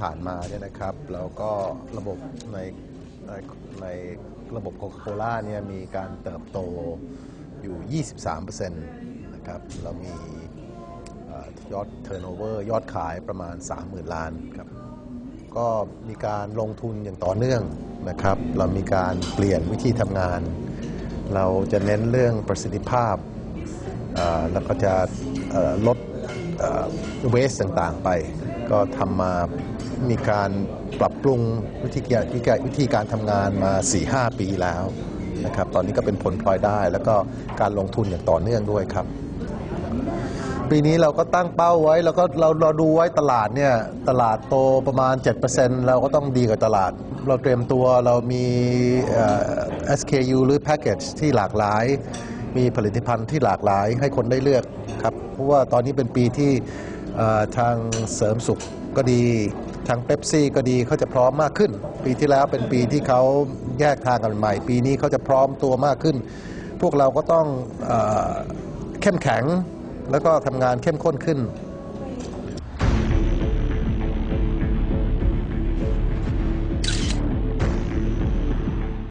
ผ่านมาเนี่ยนะครับ แล้วก็ระบบในในในระบบโคคาโคล่าเนี่ยมีการเติบโตอยู่ 23%นะครับ เรามีเอ่อยอด turnover ยอดขายประมาณ 30,000 ล้านครับ ก็มีการลงทุนอย่างต่อเนื่องนะครับ เรามีการเปลี่ยนวิธีทำงาน เราจะเน้นเรื่องประสิทธิภาพเอ่อแล้วก็จะเอ่อลดเวสต่างๆไป ก็ทำมามีการปรับปรุงวิธีการวิธีการวิธีการทำงานมา 4-5 ปีแล้วนะครับ ตอนนี้ก็เป็นผลพลอยได้ แล้วก็การลงทุนอย่างต่อเนื่องด้วยครับ ปีนี้เราก็ตั้งเป้าไว้แล้วก็เราเราดูไว้ตลาดเนี่ยตลาดโตประมาณ 7%เราก็ต้องดีกว่าตลาด เราเตรียมตัวเรามีเอ่อ SKU หรือ Package ที่หลากหลายมีผลิตภัณฑ์ที่หลากหลายให้คนได้เลือกครับ เพราะว่าตอนนี้เป็นปีที่ ทางเสริมสุขก็ดี ทางเ e ปซี่ก็ดีเขาจะพร้อมมากขึ้น ปีที่แล้วเป็นปีที่เขาแยกทางกันใหม่ ปีนี้เขาจะพร้อมตัวมากขึ้น พวกเราก็ต้องเอเข้มแข็งแล้วก็ทำงานเข้มข้นขึ้น